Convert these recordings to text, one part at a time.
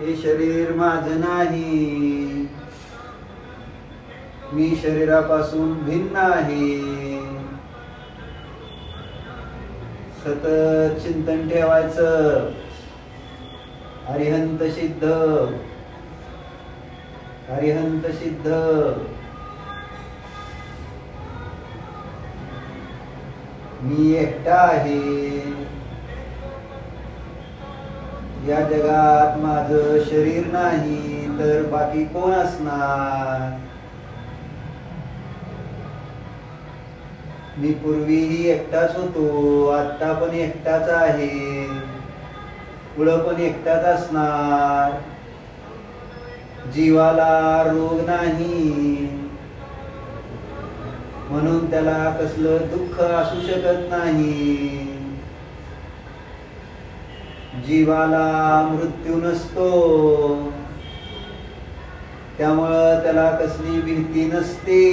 हे शरीर माझं नाही. मी शरीरापासून भिन्न आहे. सतत चिंतन ठेवायचं. अरिहंत सिद्ध. हरिहंत सिद्ध. मी एकटा आहे. या जगात माझं शरीर नाही तर बाकी कोण असणार? मी पूर्वीही एकटाच होतो आता पण एकटाच आहे. पुढं पण एकटाच असणार. जीवाला रोग नाही. म्हणून त्याला कसलं दुःख असू शकत नाही. जीवाला मृत्यू नसतो. त्यामुळं त्याला कसली भीती नसते.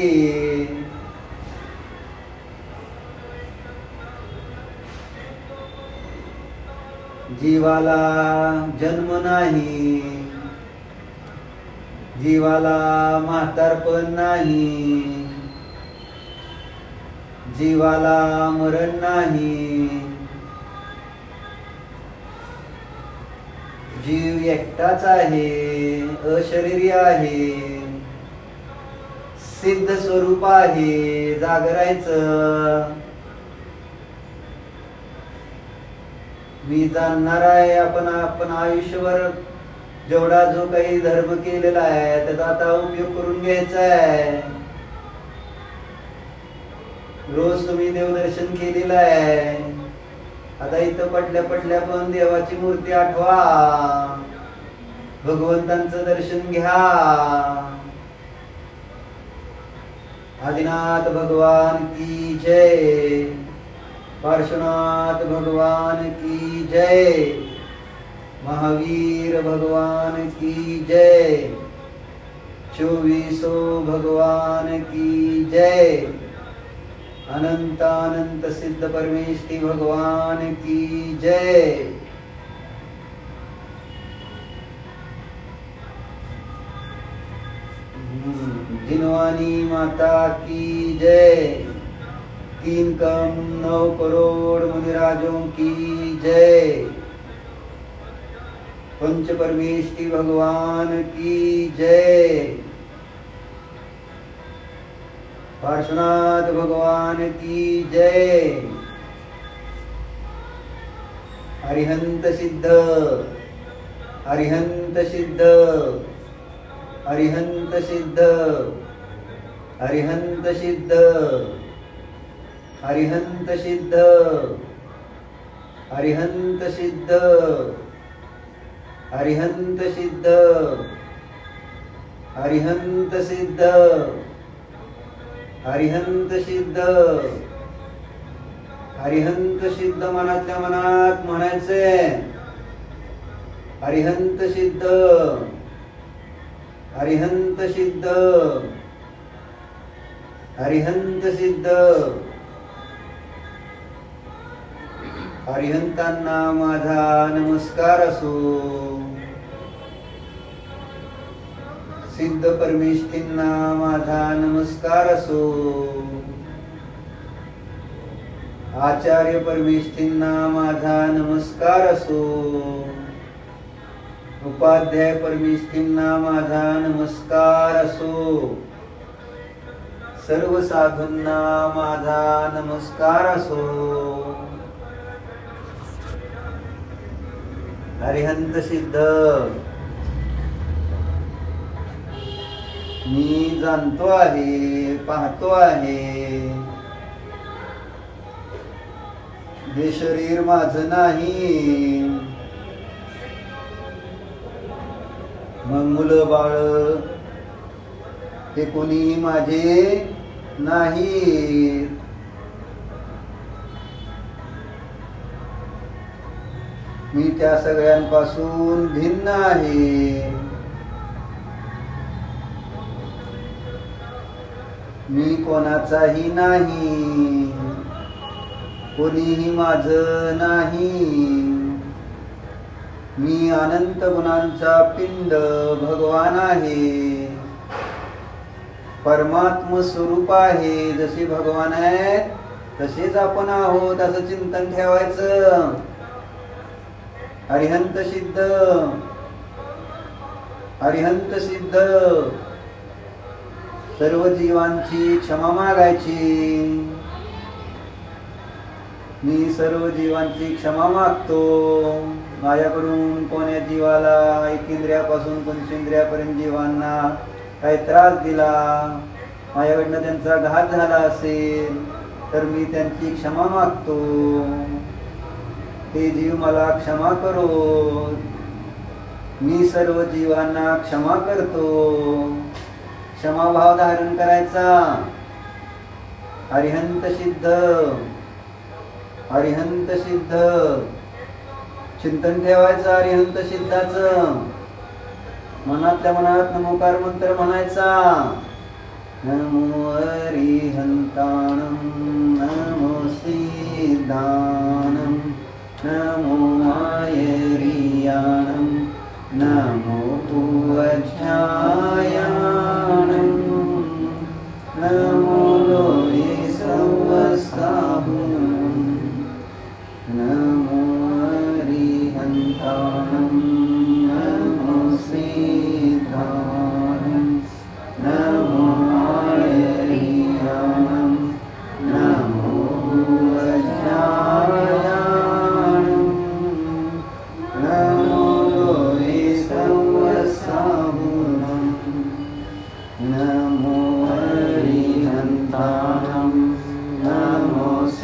जीवाला जन्म नाही. जीवाला म्हातारपण नाही. जीवाला मरण नाही. जीव एकटाच आहे अशरीरी आहे. सिद्ध स्वरूप आहे जागरायचं. मी जाणणार आहे आपण आपण आयुष्यभर जेवढा जो काही धर्म केलेला आहे त्याचा आता उपयोग करून घ्यायचा आहे. रोज तुम्ही देवदर्शन केलेलं आहे. आता इथं पटल्या पटल्या पण देवाची मूर्ती आठवा. भगवंतांचं दर्शन घ्या. आदिनाथ भगवान की जय. पार्श्वनाथ भगवान की जय. महावीर भगवान की जय. चोवीसो भगवान की जय. अनंतानंत सिद्ध परमेष्ठी भगवान की जय। हम्म, जिनवानी माता की जय। तीन कम नौ करोड़ मुनिराजों की जय। पंच परमेष्ठी भगवान की जय। पार्श्वनाथ भगवान की जय। अरिहंत सिद्ध। हरिहंत सिद्ध। अरिहंत सिद्ध। अरिहंत सिद्ध। हरिहंत सिद्ध। अरिहंत सिद्ध। अरिहंत सिद्ध। अरिहंत सिद्ध। हरिहंत सिद्ध. हरिहंत सिद्ध मनातल्या मनात म्हणायचंय. हरिहंत सिद्ध. हरिहंत सिद्ध. हरिहंत सिद्ध. हरिहंतांना माझा नमस्कार असो. सिद्ध परमेष्ठींना माझा नमस्कार असो. आचार्य परमेष्ठींना माझा नमस्कार असो. उपाध्याय परमेष्ठींना माझा नमस्कार असो. सर्व साधूंना माझा नमस्कार असो. हरिहंत सिद्ध. मी जाणतो आहे पाहतो आहे. हे शरीर माझं नाही. मग मुलं बाळ हे कोणी माझे नाही. मी त्या सगळ्यांपासून भिन्न आहे. मी कोणाचाही नाही. कोणीही माझ नाही. मी अनंत गुणांचा पिंड भगवान आहे. परमात्म स्वरूप आहे. जसे भगवान आहेत तसेच आपण आहोत असं चिंतन ठेवायचं. अरिहंत सिद्ध. अरिहंत सिद्ध. सर्व जीवांची क्षमा मागायची. मी सर्व जीवांची क्षमा मागतो. माझ्याकडून कोण्या जीवाला एकेंद्रियापासून पंचेंद्रियापर्यंत जीवांना काही त्रास दिला माझ्याकडनं त्यांचा घात झाला असेल तर मी त्यांची क्षमा मागतो. ते जीव मला क्षमा करो. मी सर्व जीवांना क्षमा करतो. क्षमाभाव धारण करायचा. अरिहंत सिद्ध. अरिहंत सिद्ध. चिंतन ठेवायचं अरिहंत सिद्धाच. मनातल्या मनात नमोकार मंत्र म्हणायचा. नमो अरिहंताणं नमो सिद्धान नमो मायरियाणं नमो पूवच्छायाणं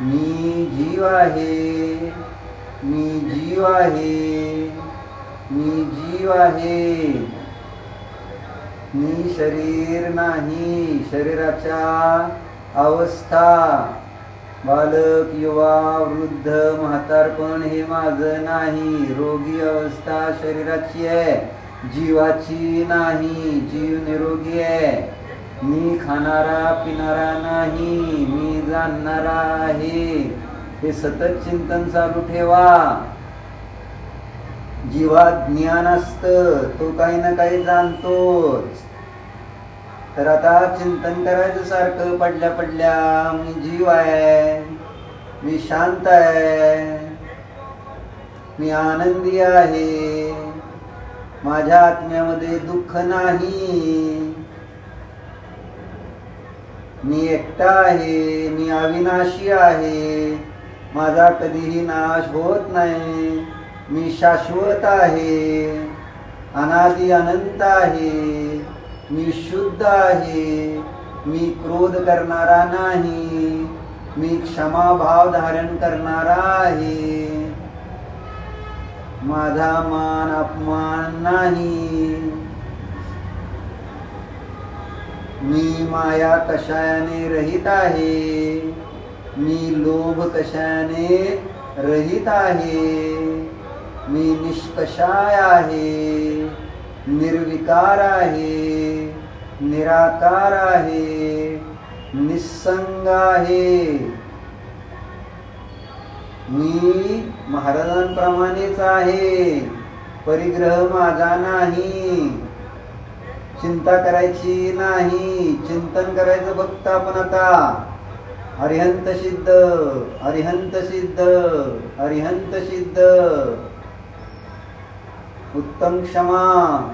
मी जीव आहे मी जीव आहे मी जीव आहे. मी शरीर नाही शरीराच्या अवस्था. बालक युवा वृद्ध म्हातारपण हे माझं नाही. रोगी अवस्था शरीराची आहे जीवाची नाही जीव निरोगी आहे. मी खाणारा पिणारा नाही मी जाणणारा आहे. हे सतत चिंतन चालू ठेवा. जीवात ज्ञान असतं तो काही ना काही जाणतोच. तर आता चिंतन करायचं सारखं पडल्या पडल्या मी जीव आहे मी शांत आहे मी आनंदी आहे. माझ्या आत्म्यामध्ये दुःख नाही. मी एकटा आहे मी अविनाशी आहे. माझा कधीही नाश होत नाही. मी शाश्वत आहे अनादि अनंत आहे. मी शुद्ध आहे मी क्रोध करणारा नाही. मी क्षमाभाव धारण करणारा आहे. माझा मान अपमान नाही. मी माया कशायाने रहित आहे? मी लोभ कशाने रहित आहे? मी निष्कषाय आहे? निर्विकार आहे? निराकार आहे? निसंग आहे? मी महाराजांप्रमाणेच आहे. परिग्रह माझा नाही. चिंता करायची नाही. चिंतन करायचं फक्त आपण आता. हरिहंत सिद्ध हरिहंत सिद्ध हरिहंत सिद्ध. उत्तम क्षमा.